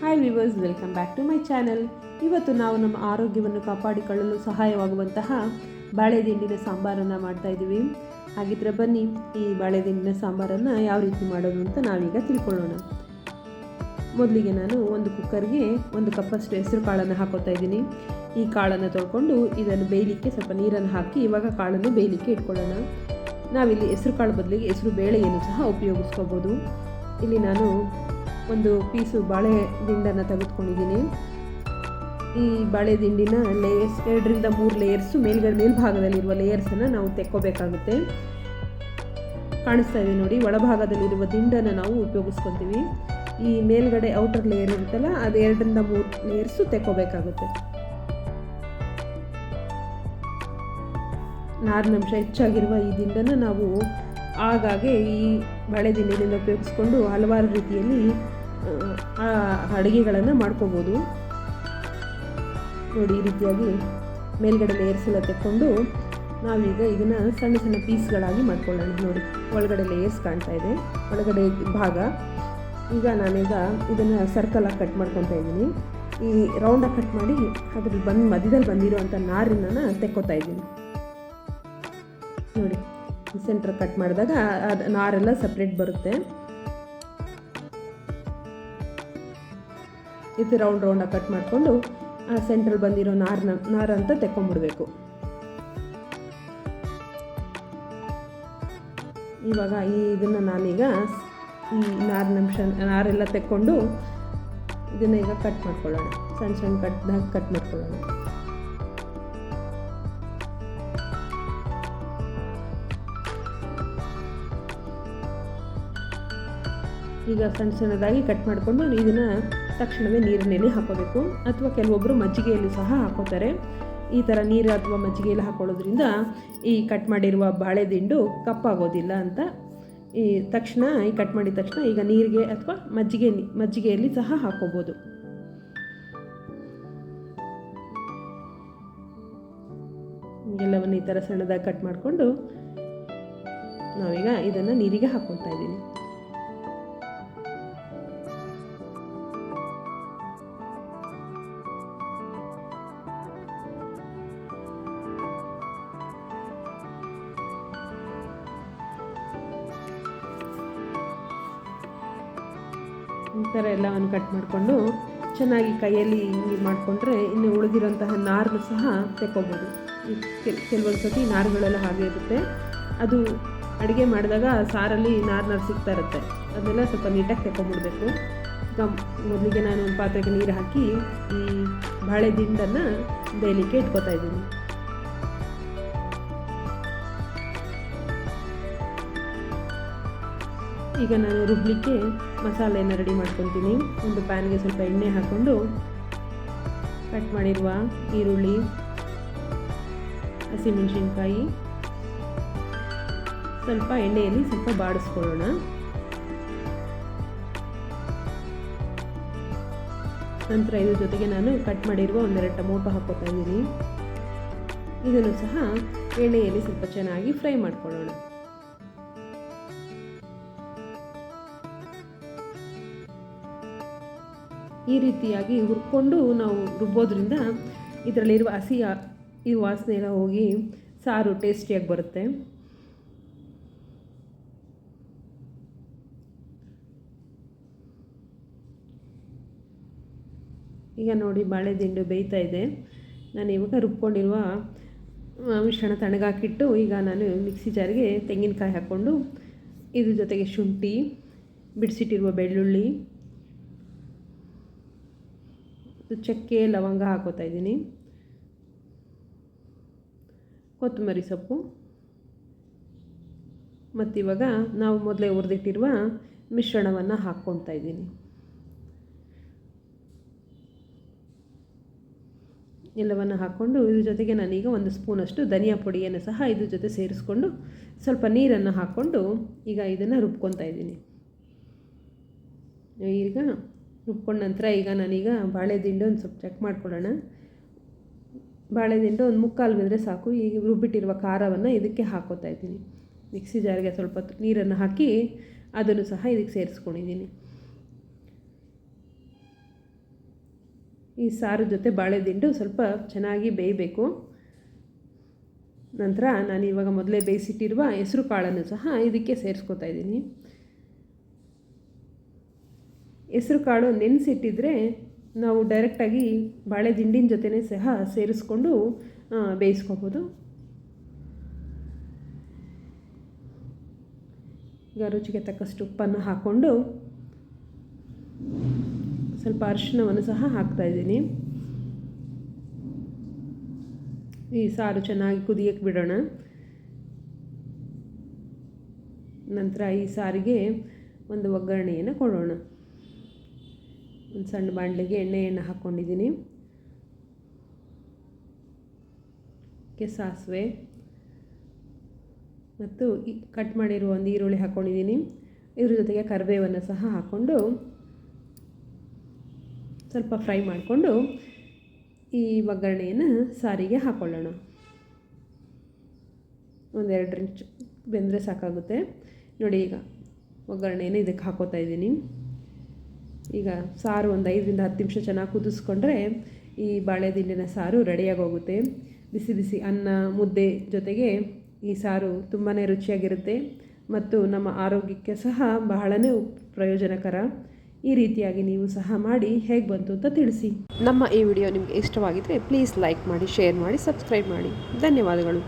Hi viewers welcome back to my channel ಇವತ್ತು ನಾವು ನಮ್ಮ ಆರೋಗ್ಯವನ್ನು ಕಾಪಾಡಿಕೊಳ್ಳಲು ಸಹಾಯವಾಗುವಂತಹ ಬಾಳೆ ದಿಂಡಿನ ಸಾಂಬಾರನ್ನು ಮಾಡ್ತಾ ಇದ್ದೀವಿ. ಹಾಗಿದ್ರೆ ಬನ್ನಿ, ಈ ಬಾಳೆ ದಿಂಡಿನ ಸಾಂಬಾರನ್ನು ಯಾವ ರೀತಿ ಮಾಡೋದು ಅಂತ ನಾವೀಗ ತಿಳ್ಕೊಳ್ಳೋಣ. ಮೊದಲಿಗೆ ನಾನು ಒಂದು ಕುಕ್ಕರ್ಗೆ ಒಂದು ಕಪ್ಪಷ್ಟು ಹೆಸರು ಕಾಳನ್ನು ಹಾಕೋತಾ ಇದ್ದೀನಿ. ಈ ಕಾಳನ್ನು ತೊಳ್ಕೊಂಡು ಇದನ್ನು ಬೇಯಲಿಕ್ಕೆ ಸ್ವಲ್ಪ ನೀರನ್ನು ಹಾಕಿ ಇವಾಗ ಕಾಳನ್ನು ಬೇಯಲಿಕ್ಕೆ ಇಟ್ಕೊಳ್ಳೋಣ. ನಾವಿಲ್ಲಿ ಹೆಸರು ಕಾಳು ಬದಲಿಗೆ ಹೆಸರು ಬೇಳೆಯನ್ನು ಸಹ ಉಪಯೋಗಿಸ್ಕೋಬೋದು ಇಲ್ಲಿ ನಾನು ಒಂದು ಪೀಸು ಬಾಳೆ ದಿಂಡನ್ನು ತೆಗೆದುಕೊಂಡಿದ್ದೀನಿ. ಈ ಬಾಳೆ ದಿಂಡಿನ ಲೇಯರ್ಸ್ ಎರಡರಿಂದ ಮೂರು ಲೇಯರ್ಸು ಮೇಲ್ಗಡೆ ಮೇಲ್ಭಾಗದಲ್ಲಿರುವ ಲೇಯರ್ಸನ್ನು ನಾವು ತೆಕ್ಕೋಬೇಕಾಗುತ್ತೆ. ಕಾಣಿಸ್ತಾ ಇದೆ ನೋಡಿ, ಒಳಭಾಗದಲ್ಲಿರುವ ದಿಂಡನ್ನು ನಾವು ಉಪಯೋಗಿಸ್ಕೊತೀವಿ. ಈ ಮೇಲ್ಗಡೆ ಔಟರ್ ಲೇಯರ್ ಇರುತ್ತಲ್ಲ, ಅದು ಎರಡರಿಂದ ಮೂರು ಲೇಯರ್ಸು ತೆಕ್ಕೋಬೇಕಾಗುತ್ತೆ. ನಾರಿನಂಶ ಹೆಚ್ಚಾಗಿರುವ ಈ ದಿಂಡನ್ನು ನಾವು ಆಗಾಗ್ಗೆ ಈ ಬಾಳೆ ದಿಂಡಿನಿಂದ ಉಪಯೋಗಿಸ್ಕೊಂಡು ಹಲವಾರು ರೀತಿಯಲ್ಲಿ ಅಡುಗೆಗಳನ್ನು ಮಾಡ್ಕೋಬೋದು. ನೋಡಿ, ಈ ರೀತಿಯಾಗಿ ಮೇಲ್ಗಡೆ ಲೇಯರ್ಸ್ ಎಲ್ಲ ತೆಕ್ಕೊಂಡು ನಾವೀಗ ಇದನ್ನು ಸಣ್ಣ ಸಣ್ಣ ಪೀಸ್ಗಳಾಗಿ ಮಾಡ್ಕೊಳ್ಳೋಣ. ನೋಡಿ, ಒಳಗಡೆ ಲೇಯರ್ಸ್ ಕಾಣ್ತಾ ಇದೆ, ಒಳಗಡೆ ಭಾಗ. ಈಗ ನಾನೀಗ ಇದನ್ನು ಸರ್ಕಲಾಗಿ ಕಟ್ ಮಾಡ್ಕೊತಾ ಇದ್ದೀನಿ. ಈ ರೌಂಡಾಗಿ ಕಟ್ ಮಾಡಿ ಅದ್ರಲ್ಲಿ ಬಂದು ಮಧ್ಯದಲ್ಲಿ ಬಂದಿರೋವಂಥ ನಾರಿನ ತೆಕ್ಕೋತಾ ಇದ್ದೀನಿ. ನೋಡಿ ಸೆಂಟ್ರ್ ಕಟ್ ಮಾಡಿದಾಗ ಅದು ನಾರೆಲ್ಲ ಸಪ್ರೇಟ್ ಬರುತ್ತೆ. ಇದು ರೌಂಡ್ ರೌಂಡಾಗಿ ಕಟ್ ಮಾಡಿಕೊಂಡು, ಆ ಸೆಂಟ್ರಲ್ಲಿ ಬಂದಿರೋ ನಾರನ್ನ ನಾರ ಅಂತ ತೆಕ್ಕೊಂಬಿಡ್ಬೇಕು. ಇವಾಗ ಈ ಇದನ್ನು ನಾನೀಗ ಈ ನಿಮಿಷ ನಾರೆಲ್ಲ ತೆಕ್ಕೊಂಡು ಇದನ್ನು ಈಗ ಕಟ್ ಮಾಡ್ಕೊಳ್ಳೋಣ. ಸಣ್ಣ ಸಣ್ಣ ಕಟ್ದಾಗ ಕಟ್ ಮಾಡ್ಕೊಳ್ಳೋಣ. ಈಗ ಸಣ್ಣ ಸಣ್ಣದಾಗಿ ಕಟ್ ಮಾಡಿಕೊಂಡು ಇದನ್ನು ತಕ್ಷಣವೇ ನೀರಿನಲ್ಲಿ ಹಾಕೋಬೇಕು. ಅಥವಾ ಕೆಲವೊಬ್ಬರು ಮಜ್ಜಿಗೆಯಲ್ಲಿ ಸಹ ಹಾಕೋತಾರೆ. ಈ ಥರ ನೀರು ಅಥವಾ ಮಜ್ಜಿಗೆಯಲ್ಲಿ ಹಾಕೊಳ್ಳೋದ್ರಿಂದ ಈ ಕಟ್ ಮಾಡಿರುವ ಬಾಳೆ ದಿಂಡು ಕಪ್ಪಾಗೋದಿಲ್ಲ ಅಂತ. ಈ ತಕ್ಷಣ, ಈ ಕಟ್ ಮಾಡಿದ ತಕ್ಷಣ ಈಗ ನೀರಿಗೆ ಅಥವಾ ಮಜ್ಜಿಗೆ, ಮಜ್ಜಿಗೆಯಲ್ಲಿ ಸಹ ಹಾಕೋಬೋದು. ಎಲ್ಲವನ್ನು ಈ ಥರ ಸಣ್ಣದಾಗಿ ಕಟ್ ಮಾಡಿಕೊಂಡು ನಾವೀಗ ಇದನ್ನು ನೀರಿಗೆ ಹಾಕ್ಕೊಳ್ತಾ ಇದ್ದೀನಿ ಈ ಥರ ಎಲ್ಲವನ್ನು ಕಟ್ ಮಾಡಿಕೊಂಡು ಚೆನ್ನಾಗಿ ಕೈಯಲ್ಲಿ ಹಿಂಗೆ ಮಾಡಿಕೊಂಡ್ರೆ ಇನ್ನು ಉಳಿದಿರೋಂತಹ ನಾರನ್ನು ಸಹ ತೆಕ್ಕೋಬೋದು. ಕೆಲವೊಂದು ಸತಿ ನಾರುಗಳೆಲ್ಲ ಹಾಗೆ ಇರುತ್ತೆ. ಅದು ಅಡುಗೆ ಮಾಡಿದಾಗ ಸಾರಲ್ಲಿ ನಾರು ನಾರು ಸಿಗ್ತಾ ಇರುತ್ತೆ. ಅದನ್ನೆಲ್ಲ ಸ್ವಲ್ಪ ನೀಟಾಗಿ ತೆಕ್ಕೊಂಬಿಡ್ಬೇಕು. ಮೊದಲಿಗೆ ನಾನು ಒಂದು ಪಾತ್ರೆಗೆ ನೀರು ಹಾಕಿ ಈ ಬಾಳೆ ದಿಂಡನ್ನು ಬೇಯಲಿಕ್ಕೆ ಇಟ್ಕೋತಾ ಇದ್ದೀನಿ. ಈಗ ನಾನು ರುಬ್ಲಿಕ್ಕೆ ಮಸಾಲೆಯನ್ನು ರೆಡಿ ಮಾಡ್ಕೊತೀನಿ. ಒಂದು ಪ್ಯಾನ್ಗೆ ಸ್ವಲ್ಪ ಎಣ್ಣೆ ಹಾಕ್ಕೊಂಡು ಕಟ್ ಮಾಡಿರುವ ಈರುಳ್ಳಿ, ಹಸಿಮೆಣಸಿನ್ಕಾಯಿ, ಸ್ವಲ್ಪ ಎಣ್ಣೆಯಲ್ಲಿ ಸ್ವಲ್ಪ ಬಾಡಿಸ್ಕೊಳ್ಳೋಣ. ನಂತರ ಇದ್ರ ಜೊತೆಗೆ ನಾನು ಕಟ್ ಮಾಡಿರುವ ಒಂದೆರಡು ಟೊಮೊಟೊ ಹಾಕೋತಾ ಇದ್ದೀನಿ. ಇದನ್ನು ಸಹ ಎಣ್ಣೆಯಲ್ಲಿ ಸ್ವಲ್ಪ ಚೆನ್ನಾಗಿ ಫ್ರೈ ಮಾಡ್ಕೊಳ್ಳೋಣ. ಈ ರೀತಿಯಾಗಿ ಹುರ್ಕೊಂಡು ನಾವು ರುಬ್ಬೋದ್ರಿಂದ ಇದರಲ್ಲಿರುವ ಹಸಿ ಈ ವಾಸನೆ ಎಲ್ಲ ಹೋಗಿ ಸಾರು ಟೇಸ್ಟಿಯಾಗಿ ಬರುತ್ತೆ. ಈಗ ನೋಡಿ ಬಾಳೆ ದಿಂಡು ಬೇಯ್ತಾ ಇದೆ. ನಾನು ಇವಾಗ ರುಬ್ಕೊಂಡಿರುವ ಮಿಶ್ರಣ ತಣಗಾಕಿಟ್ಟು ಈಗ ನಾನು ಮಿಕ್ಸಿ ಜಾರಿಗೆ ತೆಂಗಿನಕಾಯಿ ಹಾಕ್ಕೊಂಡು ಇದ್ರ ಜೊತೆಗೆ ಶುಂಠಿ, ಬಿಡಿಸಿಟ್ಟಿರುವ ಬೆಳ್ಳುಳ್ಳಿ ಚಕ್ಕೆ ಲವಂಗ ಹಾಕೋತಾ ಇದ್ದೀನಿ. ಕೊತ್ತಂಬರಿ ಸೊಪ್ಪು. ಮತ್ತಿವಾಗ ನಾವು ಮೊದಲೇ ಹುರಿದಿಟ್ಟಿರುವ ಮಿಶ್ರಣವನ್ನು ಹಾಕ್ಕೊಳ್ತಾ ಇದ್ದೀನಿ. ಎಲ್ಲವನ್ನು ಹಾಕ್ಕೊಂಡು ಇದ್ರ ಜೊತೆಗೆ ನಾನೀಗ ಒಂದು ಸ್ಪೂನಷ್ಟು ಧನಿಯಾ ಪುಡಿಯನ್ನು ಸಹ ಇದ್ರ ಜೊತೆ ಸೇರಿಸ್ಕೊಂಡು ಸ್ವಲ್ಪ ನೀರನ್ನು ಹಾಕ್ಕೊಂಡು ಈಗ ಇದನ್ನು ರುಬ್ಕೊತಾ ಇದ್ದೀನಿ. ಈಗ ರುಬ್ಕೊಂಡ ನಂತರ ಈಗ ನಾನೀಗ ಬಾಳೆದಿಂಡು ಒಂದು ಸ್ವಲ್ಪ ಚೆಕ್ ಮಾಡ್ಕೊಳ್ಳೋಣ. ಬಾಳೆದಿಂಡು ಒಂದು ಮುಕ್ಕಾಲು ಬಿದ್ದರೆ ಸಾಕು. ಈಗ ರುಬ್ಬಿಟ್ಟಿರುವ ಖಾರವನ್ನು ಇದಕ್ಕೆ ಹಾಕೋತಾ ಇದ್ದೀನಿ. ಮಿಕ್ಸಿ ಜಾರಿಗೆ ಸ್ವಲ್ಪ ನೀರನ್ನು ಹಾಕಿ ಅದನ್ನು ಸಹ ಇದಕ್ಕೆ ಸೇರಿಸ್ಕೊಂಡಿದ್ದೀನಿ. ಈ ಸಾರು ಜೊತೆ ಬಾಳೆದಿಂಡು ಸ್ವಲ್ಪ ಚೆನ್ನಾಗಿ ಬೇಯಬೇಕು. ನಂತರ ನಾನು ಇವಾಗ ಮೊದಲೇ ಬೇಯಿಸಿಟ್ಟಿರುವ ಹೆಸರು ಕಾಳನ್ನು ಸಹ ಇದಕ್ಕೆ ಸೇರಿಸ್ಕೊತಾ ಇದ್ದೀನಿ. ಹೆಸರು ಕಾಳು ನೆನೆಸಿಟ್ಟಿದ್ರೆ ನಾವು ಡೈರೆಕ್ಟಾಗಿ ಬಾಳೆ ದಿಂಡಿನ ಜೊತೆನೇ ಸಹ ಸೇರಿಸ್ಕೊಂಡು ಬೇಯಿಸ್ಕೋಬೋದು. ಈಗ ರುಚಿಗೆ ತಕ್ಕಷ್ಟು ಉಪ್ಪನ್ನು ಹಾಕ್ಕೊಂಡು ಸ್ವಲ್ಪ ಅರಿಶಿನವನ್ನು ಸಹ ಹಾಕ್ತಾ ಇದ್ದೀನಿ. ಈ ಸಾರು ಚೆನ್ನಾಗಿ ಕುದಿಯಕ್ಕೆ ಬಿಡೋಣ. ನಂತರ ಈ ಸಾರಿಗೆ ಒಂದು ಒಗ್ಗರಣೆಯನ್ನು ಕೊಡೋಣ. ಒಂದು ಸಣ್ಣ ಬಾಣಲೆಗೆ ಎಣ್ಣೆಯನ್ನು ಹಾಕ್ಕೊಂಡಿದ್ದೀನಿ. ಕೆ ಸಾಸಿವೆ ಮತ್ತು ಈ ಕಟ್ ಮಾಡಿರುವ ಒಂದು ಈರುಳ್ಳಿ ಹಾಕ್ಕೊಂಡಿದ್ದೀನಿ. ಇದ್ರ ಜೊತೆಗೆ ಕರಿಬೇವನ್ನು ಸಹ ಹಾಕ್ಕೊಂಡು ಸ್ವಲ್ಪ ಫ್ರೈ ಮಾಡಿಕೊಂಡು ಈ ಒಗ್ಗರಣೆಯನ್ನು ಸಾರಿಗೆ ಹಾಕ್ಕೊಳ್ಳೋಣ ಒಂದೆರಡು ಇಂಚ್ ಬೆಂದರೆ ಸಾಕಾಗುತ್ತೆ. ನೋಡಿ ಈಗ ಒಗ್ಗರಣೆಯನ್ನು ಇದಕ್ಕೆ ಹಾಕೋತಾ ಇದ್ದೀನಿ. ಈಗ ಸಾರು ಒಂದು ಐದರಿಂದ ಹತ್ತು ನಿಮಿಷ ಚೆನ್ನಾಗಿ ಕುದಿಸ್ಕೊಂಡ್ರೆ ಈ ಬಾಳೆದಿಂಡಿನ ಸಾರು ರೆಡಿಯಾಗಿ ಹೋಗುತ್ತೆ ಬಿಸಿ ಬಿಸಿ ಅನ್ನ, ಮುದ್ದೆ ಜೊತೆಗೆ ಈ ಸಾರು ತುಂಬಾ ರುಚಿಯಾಗಿರುತ್ತೆ ಮತ್ತು ನಮ್ಮ ಆರೋಗ್ಯಕ್ಕೆ ಸಹ ಬಹಳನೇ ಪ್ರಯೋಜನಕರ. ಈ ರೀತಿಯಾಗಿ ನೀವು ಸಹ ಮಾಡಿ ಹೇಗೆ ಬಂತು ಅಂತ ತಿಳಿಸಿ. ನಮ್ಮ ಈ ವಿಡಿಯೋ ನಿಮಗೆ ಇಷ್ಟವಾಗಿದ್ದರೆ ಪ್ಲೀಸ್ ಲೈಕ್ ಮಾಡಿ, ಶೇರ್ ಮಾಡಿ, ಸಬ್ಸ್ಕ್ರೈಬ್ ಮಾಡಿ. ಧನ್ಯವಾದಗಳು.